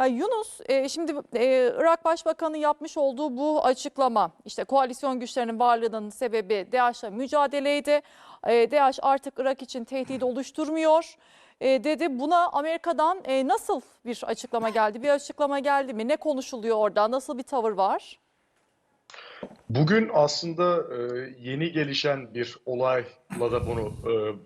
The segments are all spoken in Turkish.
Ya Yunus, e, şimdi e, Irak Başbakanı yapmış olduğu bu açıklama, işte koalisyon güçlerinin varlığının sebebi DAEŞ'la mücadeleydi. E, DAEŞ artık Irak için tehdit oluşturmuyor e, dedi. Buna Amerika'dan nasıl bir açıklama geldi? Bir açıklama geldi mi? Ne konuşuluyor orada? Nasıl bir tavır var? Bugün aslında yeni gelişen bir olayla da bunu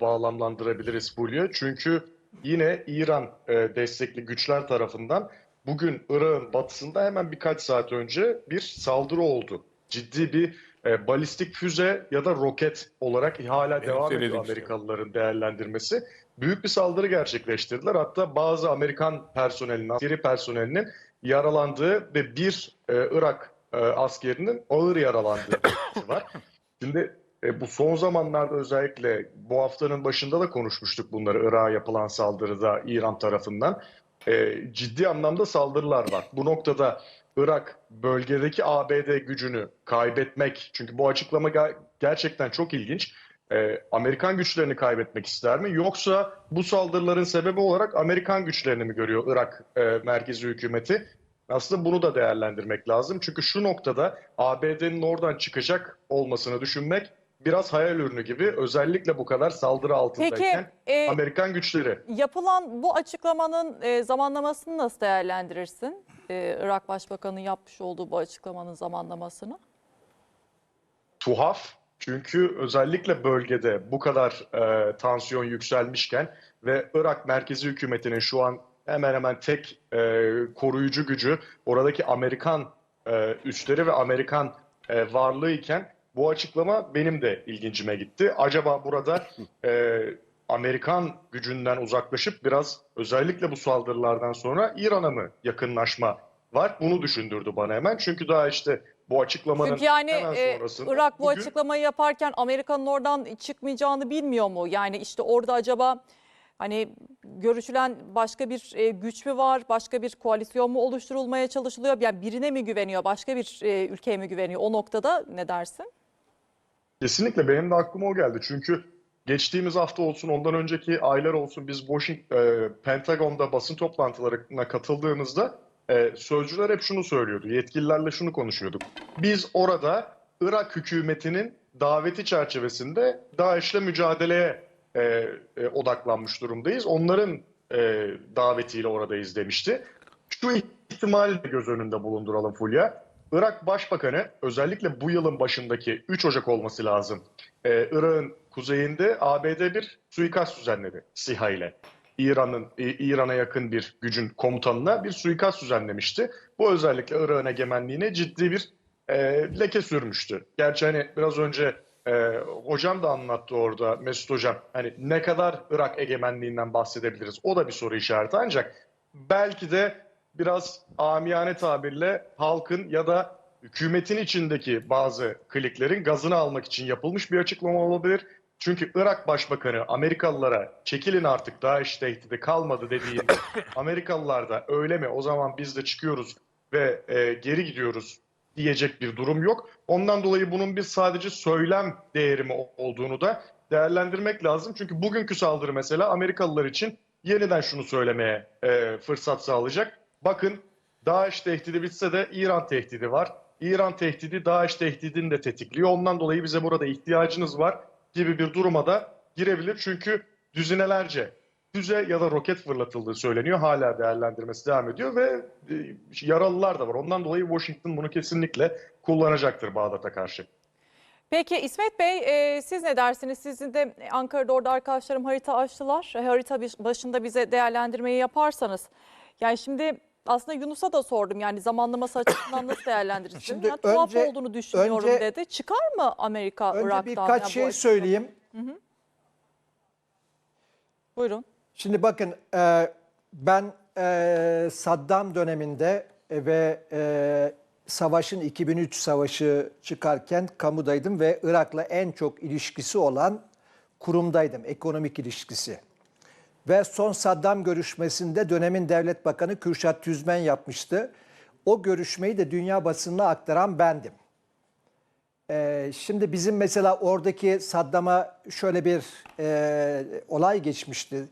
bağlamlandırabiliriz Fulya. Çünkü yine İran destekli güçler tarafından bugün Irak'ın batısında hemen birkaç saat önce bir saldırı oldu. Ciddi bir e, balistik füze ya da roket olarak hala Benim devam ediyor şey. Amerikalıların değerlendirmesi. Büyük bir saldırı gerçekleştirdiler. Hatta bazı Amerikan personelinin, askeri personelinin yaralandığı ve bir e, Irak e, askerinin ağır yaralandığı var. Şimdi e, bu son zamanlarda özellikle bu haftanın başında da konuşmuştuk bunları Irak'a yapılan saldırıda İran tarafından. E, ciddi anlamda saldırılar var. Bu noktada Irak bölgedeki ABD gücünü kaybetmek, çünkü bu açıklama ger- gerçekten çok ilginç. E, Amerikan güçlerini kaybetmek ister mi? Yoksa bu saldırıların sebebi olarak Amerikan güçlerini mi görüyor Irak e, merkezi hükümeti? Aslında bunu da değerlendirmek lazım. Çünkü şu noktada ABD'nin oradan çıkacak olmasını düşünmek biraz hayal ürünü gibi. Özellikle bu kadar saldırı Peki altındayken e, Amerikan güçleri. yapılan bu açıklamanın e, zamanlamasını nasıl değerlendirirsin? E, Irak Başbakanı yapmış olduğu bu açıklamanın zamanlamasını. tuhaf. Çünkü özellikle bölgede bu kadar e, tansiyon yükselmişken ve Irak merkezi hükümetinin şu an hemen hemen tek e, koruyucu gücü oradaki Amerikan e, üsleri ve Amerikan e, varlığı iken bu açıklama benim de ilgincime gitti. Acaba burada e, Amerikan gücünden uzaklaşıp biraz özellikle bu saldırılardan sonra İran'a mı yakınlaşma var? Bunu düşündürdü bana hemen. Çünkü daha işte bu açıklamanın Çünkü yani hemen e, sonrasında Irak bu bugün- açıklamayı yaparken Amerika'nın oradan çıkmayacağını bilmiyor mu? Yani işte orada acaba hani görüşülen başka bir e, güç mü var? Başka bir koalisyon mu oluşturulmaya çalışılıyor? Yani birine mi güveniyor? Başka bir e, ülkeye mi güveniyor? O noktada ne dersin? Kesinlikle benim de aklıma o geldi. Çünkü geçtiğimiz hafta olsun, ondan önceki aylar olsun biz Washington, e, Pentagon'da basın toplantılarına katıldığımızda e, sözcüler hep şunu söylüyordu. Yetkililerle şunu konuşuyorduk. Biz orada Irak hükümetinin daveti çerçevesinde DAEŞ'le mücadeleye e, e, odaklanmış durumdayız. Onların e, davetiyle oradayız demişti. Şu ihtimali de göz önünde bulunduralım Fulya. Irak Başbakanı özellikle bu yılın başındaki 3 Ocak olması lazım. Ee, Irak'ın kuzeyinde ABD bir suikast düzenledi SİHA ile. İran'ın İran'a yakın bir gücün komutanına bir suikast düzenlemişti. Bu özellikle Irak'ın egemenliğine ciddi bir e, leke sürmüştü. Gerçi hani biraz önce e, hocam da anlattı orada Mesut hocam. Hani ne kadar Irak egemenliğinden bahsedebiliriz? O da bir soru işareti ancak belki de biraz amiyane tabirle halkın ya da hükümetin içindeki bazı kliklerin gazını almak için yapılmış bir açıklama olabilir. Çünkü Irak Başbakanı Amerikalılara çekilin artık DAEŞ tehdidi kalmadı dediğinde Amerikalılar da öyle mi o zaman biz de çıkıyoruz ve e, geri gidiyoruz diyecek bir durum yok. Ondan dolayı bunun bir sadece söylem değeri mi olduğunu da değerlendirmek lazım. Çünkü bugünkü saldırı mesela Amerikalılar için yeniden şunu söylemeye e, fırsat sağlayacak. Bakın DAEŞ tehdidi bitse de İran tehdidi var. İran tehdidi DAEŞ tehdidini de tetikliyor. Ondan dolayı bize burada ihtiyacınız var gibi bir duruma da girebilir. Çünkü düzinelerce füze ya da roket fırlatıldığı söyleniyor. Hala değerlendirmesi devam ediyor ve e, yaralılar da var. Ondan dolayı Washington bunu kesinlikle kullanacaktır Bağdat'a karşı. Peki İsmet Bey e, siz ne dersiniz? Sizin de Ankara'da orada arkadaşlarım harita açtılar. E, harita baş- başında bize değerlendirmeyi yaparsanız. Yani şimdi aslında Yunus'a da sordum yani zamanlaması açısından nasıl değerlendirirsin? Şimdi yani tuhaf önce- olduğunu düşünüyorum önce- dedi. Çıkar mı Amerika Önce Irak'tan? birkaç yani şey söyleyeyim. Buyurun. Şimdi bakın e, ben e, Saddam döneminde e, ve e, savaşın 2003 savaşı çıkarken kamudaydım ve Irak'la en çok ilişkisi olan kurumdaydım, ekonomik ilişkisi. Ve son Saddam görüşmesinde dönemin devlet bakanı Kürşat Tüzmen yapmıştı. O görüşmeyi de dünya basınına aktaran bendim. Ee, şimdi bizim mesela oradaki Saddam'a şöyle bir e, olay geçmişti.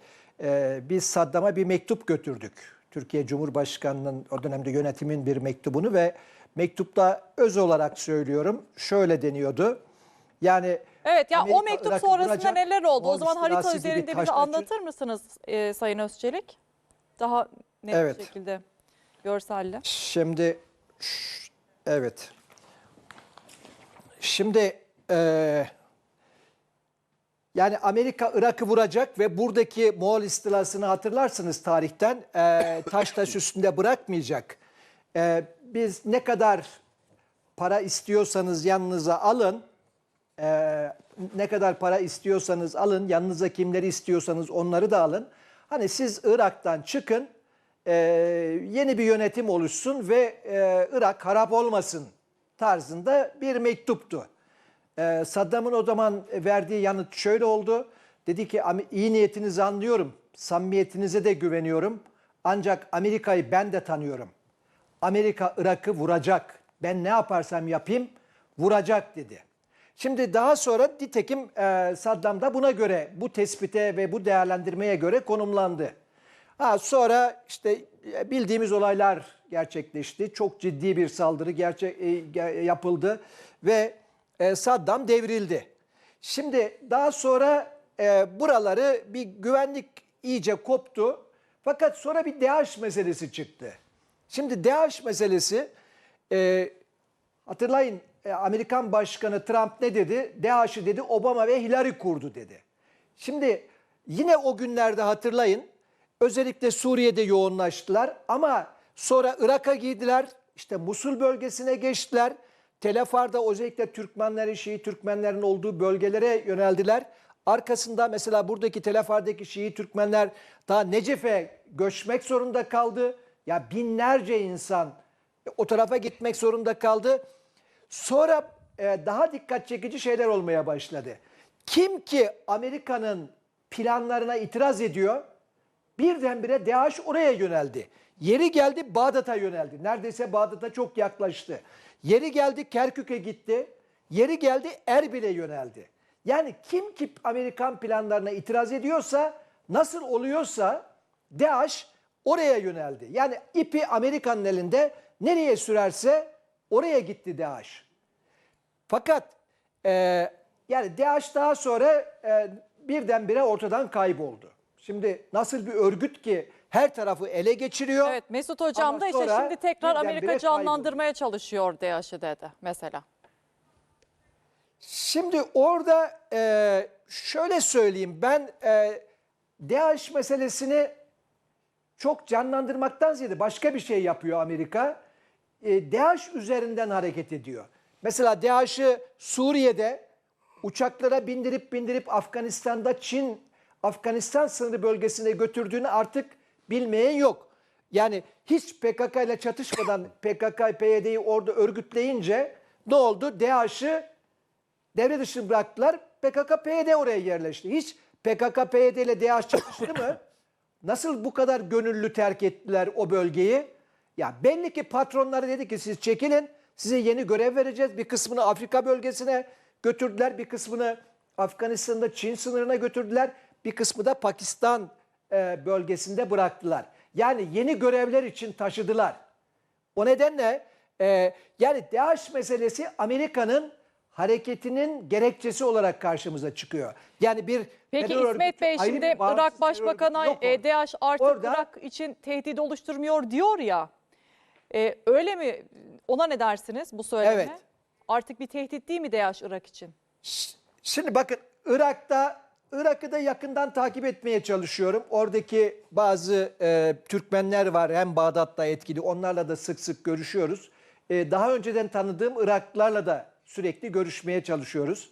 Ee, biz Saddam'a bir mektup götürdük. Türkiye Cumhurbaşkanı'nın o dönemde yönetimin bir mektubunu ve mektupta öz olarak söylüyorum şöyle deniyordu. Yani Evet ya o Amerika mektup Irak'ı sonrasında vuracak, neler oldu? O zaman harita üzerinde taşla çö- anlatır mısınız e, Sayın Özçelik? Daha net Evet. bir şekilde görselle. Şimdi evet. Şimdi eee, yani Amerika Irak'ı vuracak ve buradaki Moğol istilasını hatırlarsınız tarihten eee, taş taş üstünde bırakmayacak. Eee, biz ne kadar para istiyorsanız yanınıza alın. Eee, ne kadar para istiyorsanız alın. Yanınıza kimleri istiyorsanız onları da alın. Hani siz Irak'tan çıkın. eee, yeni bir yönetim oluşsun ve eee, Irak harap olmasın tarzında bir mektuptu. Eee, Saddam'ın o zaman verdiği yanıt şöyle oldu. Dedi ki "Ami- iyi niyetinizi anlıyorum. Samimiyetinize de güveniyorum. Ancak Amerika'yı ben de tanıyorum. Amerika Irak'ı vuracak. Ben ne yaparsam yapayım vuracak dedi. Şimdi daha sonra nitekim e, Saddam da buna göre bu tespite ve bu değerlendirmeye göre konumlandı. Ha, sonra işte e, bildiğimiz olaylar gerçekleşti. Çok ciddi bir saldırı gerçek e, yapıldı ve e, Saddam devrildi. Şimdi daha sonra e, buraları bir güvenlik iyice koptu. Fakat sonra bir DAEŞ meselesi çıktı. Şimdi DAEŞ meselesi e, hatırlayın e, Amerikan Başkanı Trump ne dedi? DAEŞ'i dedi Obama ve Hillary kurdu dedi. Şimdi yine o günlerde hatırlayın özellikle Suriye'de yoğunlaştılar ama sonra Irak'a girdiler. işte Musul bölgesine geçtiler. Telefar'da özellikle Türkmenlerin, Şii Türkmenlerin olduğu bölgelere yöneldiler. Arkasında mesela buradaki Telefar'daki Şii Türkmenler daha Necef'e göçmek zorunda kaldı. Ya binlerce insan o tarafa gitmek zorunda kaldı. Sonra e, daha dikkat çekici şeyler olmaya başladı. Kim ki Amerika'nın planlarına itiraz ediyor, birdenbire DAEŞ oraya yöneldi. Yeri geldi Bağdat'a yöneldi. Neredeyse Bağdat'a çok yaklaştı. Yeri geldi Kerkük'e gitti. Yeri geldi Erbil'e yöneldi. Yani kim ki Amerikan planlarına itiraz ediyorsa, nasıl oluyorsa DAEŞ oraya yöneldi. Yani ipi Amerika'nın elinde nereye sürerse oraya gitti DAEŞ. Fakat e, yani DAEŞ daha sonra e, birdenbire ortadan kayboldu. Şimdi nasıl bir örgüt ki her tarafı ele geçiriyor. Evet Mesut Hocam da işte şimdi tekrar Amerika kayboldu. canlandırmaya çalışıyor DAEŞ'i dedi mesela. Şimdi orada e, şöyle söyleyeyim ben e, DAEŞ meselesini çok canlandırmaktan ziyade başka bir şey yapıyor Amerika. E, DAEŞ üzerinden hareket ediyor. Mesela DAEŞ'ı Suriye'de uçaklara bindirip bindirip Afganistan'da Çin Afganistan sınırı bölgesine götürdüğünü artık bilmeyen yok. Yani hiç PKK ile çatışmadan PKK, PYD'yi orada örgütleyince ne oldu? DAEŞ'ı devre dışı bıraktılar. PKK, PYD oraya yerleşti. Hiç PKK, PYD ile DAEŞ çatıştı mı? Nasıl bu kadar gönüllü terk ettiler o bölgeyi? Ya belli ki patronları dedi ki siz çekilin. Size yeni görev vereceğiz. Bir kısmını Afrika bölgesine götürdüler. Bir kısmını Afganistan'da Çin sınırına götürdüler. Bir kısmı da Pakistan e, bölgesinde bıraktılar. Yani yeni görevler için taşıdılar. O nedenle e, yani DAEŞ meselesi Amerika'nın hareketinin gerekçesi olarak karşımıza çıkıyor. Yani bir Peki terör İsmet örgütü, Bey şimdi Irak Başbakanı e. DAEŞ artık Orada- Irak için tehdit oluşturmuyor diyor ya. E, öyle mi? Ona ne dersiniz bu söyleme? Evet. Artık bir tehdit değil mi DAEŞ Irak için? Şimdi bakın Irak'ta Irak'ı da yakından takip etmeye çalışıyorum. Oradaki bazı e, Türkmenler var hem Bağdat'ta etkili. Onlarla da sık sık görüşüyoruz. E, daha önceden tanıdığım Iraklılarla da sürekli görüşmeye çalışıyoruz.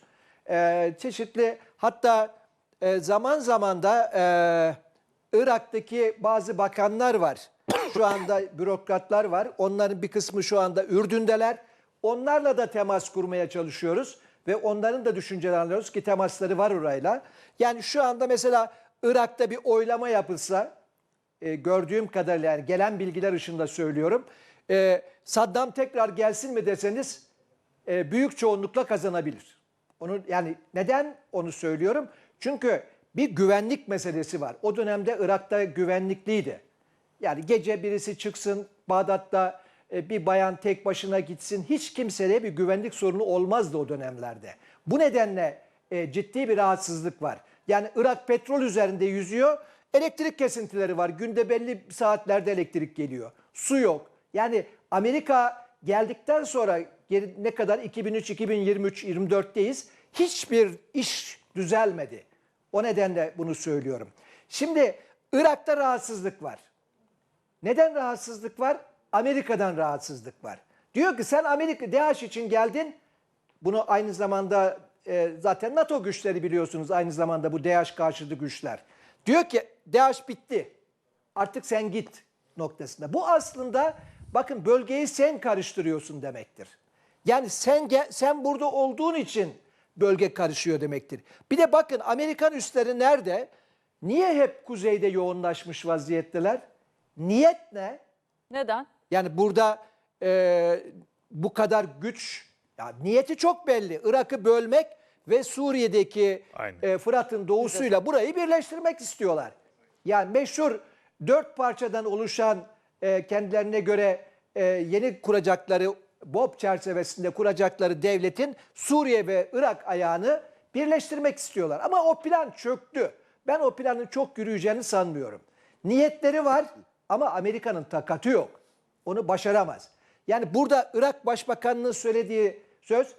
E, çeşitli hatta e, zaman zaman da e, Irak'taki bazı bakanlar var. Şu anda bürokratlar var. Onların bir kısmı şu anda Ürdün'deler. Onlarla da temas kurmaya çalışıyoruz ve onların da düşüncelerini alıyoruz ki temasları var orayla. Yani şu anda mesela Irak'ta bir oylama yapılsa e, gördüğüm kadarıyla yani gelen bilgiler ışığında söylüyorum. E, Saddam tekrar gelsin mi deseniz e, büyük çoğunlukla kazanabilir. Onu yani neden onu söylüyorum? Çünkü bir güvenlik meselesi var. O dönemde Irak'ta güvenlikliydi. Yani gece birisi çıksın Bağdat'ta e, bir bayan tek başına gitsin. Hiç kimseye bir güvenlik sorunu olmazdı o dönemlerde. Bu nedenle e, ciddi bir rahatsızlık var. Yani Irak petrol üzerinde yüzüyor. Elektrik kesintileri var. Günde belli saatlerde elektrik geliyor. Su yok. Yani Amerika geldikten sonra ne kadar 2003, 2023, 24'teyiz. Hiçbir iş düzelmedi. O nedenle bunu söylüyorum. Şimdi Irak'ta rahatsızlık var. Neden rahatsızlık var? Amerika'dan rahatsızlık var. Diyor ki sen Amerika DH için geldin. Bunu aynı zamanda e, zaten NATO güçleri biliyorsunuz aynı zamanda bu DH karşıtı güçler. Diyor ki DH bitti. Artık sen git noktasında. Bu aslında bakın bölgeyi sen karıştırıyorsun demektir. Yani sen sen burada olduğun için bölge karışıyor demektir. Bir de bakın Amerikan üsleri nerede? Niye hep kuzeyde yoğunlaşmış vaziyetteler? Niyet ne? Neden? Yani burada e, bu kadar güç, ya niyeti çok belli. Irak'ı bölmek ve Suriye'deki Aynen. e, Fırat'ın doğusuyla burayı birleştirmek istiyorlar. Yani meşhur dört parçadan oluşan e, kendilerine göre e, yeni kuracakları, BOP çerçevesinde kuracakları devletin Suriye ve Irak ayağını birleştirmek istiyorlar. Ama o plan çöktü. Ben o planın çok yürüyeceğini sanmıyorum. Niyetleri var ama Amerika'nın takatı yok. Onu başaramaz. Yani burada Irak Başbakanı'nın söylediği söz,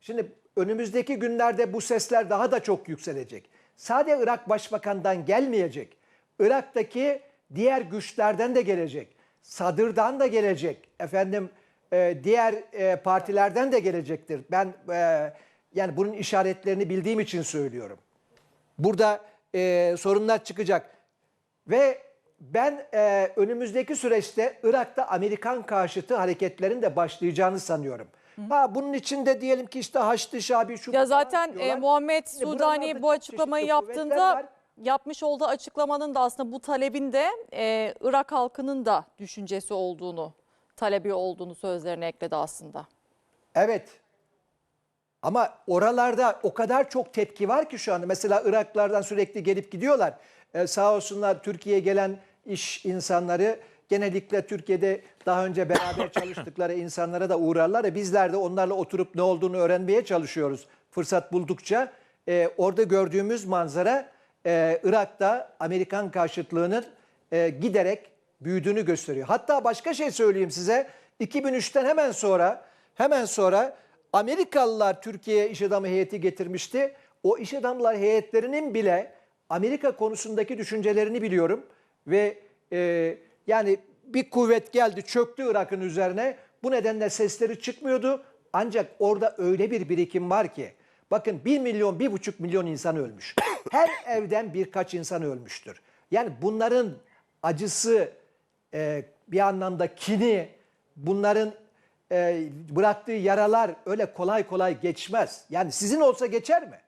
şimdi önümüzdeki günlerde bu sesler daha da çok yükselecek. Sadece Irak Başbakan'dan gelmeyecek. Irak'taki diğer güçlerden de gelecek. Sadır'dan da gelecek. Efendim e, diğer e, partilerden de gelecektir. Ben e, yani bunun işaretlerini bildiğim için söylüyorum. Burada e, sorunlar çıkacak. Ve ben e, önümüzdeki süreçte Irak'ta Amerikan karşıtı hareketlerin de başlayacağını sanıyorum. Ha bunun içinde diyelim ki işte Haçlı Şabi şu Ya zaten e. Muhammed Sudani bu açıklamayı yaptığında yapmış olduğu açıklamanın da aslında bu talebin de e, Irak halkının da düşüncesi olduğunu, talebi olduğunu sözlerine ekledi aslında. Evet. Ama oralarda o kadar çok tepki var ki şu anda. Mesela Iraklardan sürekli gelip gidiyorlar. Ee, sağ olsunlar Türkiye'ye gelen iş insanları genellikle Türkiye'de daha önce beraber çalıştıkları insanlara da uğrarlar. E bizler de onlarla oturup ne olduğunu öğrenmeye çalışıyoruz fırsat buldukça. Ee, orada gördüğümüz manzara e, Irak'ta Amerikan karşıtlığının e, giderek büyüdüğünü gösteriyor. Hatta başka şey söyleyeyim size. 2003'ten hemen sonra hemen sonra Amerikalılar Türkiye'ye iş adamı heyeti getirmişti. O iş adamlar heyetlerinin bile Amerika konusundaki düşüncelerini biliyorum ve e, yani bir kuvvet geldi çöktü Irak'ın üzerine. Bu nedenle sesleri çıkmıyordu. Ancak orada öyle bir birikim var ki bakın 1 milyon, 1,5 milyon insan ölmüş. Her evden birkaç insan ölmüştür. Yani bunların acısı, e, bir anlamda kini, bunların e, bıraktığı yaralar öyle kolay kolay geçmez. Yani sizin olsa geçer mi?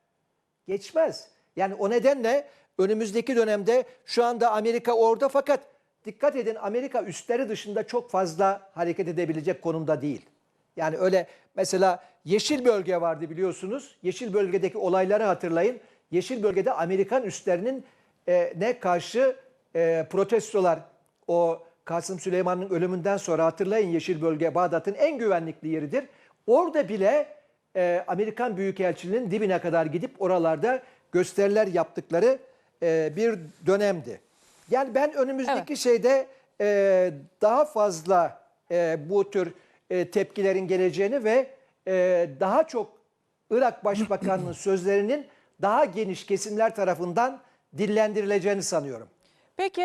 Geçmez. Yani o nedenle önümüzdeki dönemde şu anda Amerika orada fakat dikkat edin Amerika üstleri dışında çok fazla hareket edebilecek konumda değil. Yani öyle mesela yeşil bölge vardı biliyorsunuz. Yeşil bölgedeki olayları hatırlayın. Yeşil bölgede Amerikan üstlerinin e, ne karşı e, protestolar o Kasım Süleyman'ın ölümünden sonra hatırlayın Yeşil Bölge Bağdat'ın en güvenlikli yeridir. Orada bile e, Amerikan Büyükelçiliğinin dibine kadar gidip oralarda gösteriler yaptıkları e, bir dönemdi. Yani ben önümüzdeki şeyde e, daha fazla e, bu tür e, tepkilerin geleceğini ve e, daha çok Irak Başbakanı'nın sözlerinin daha geniş kesimler tarafından dillendirileceğini sanıyorum. Peki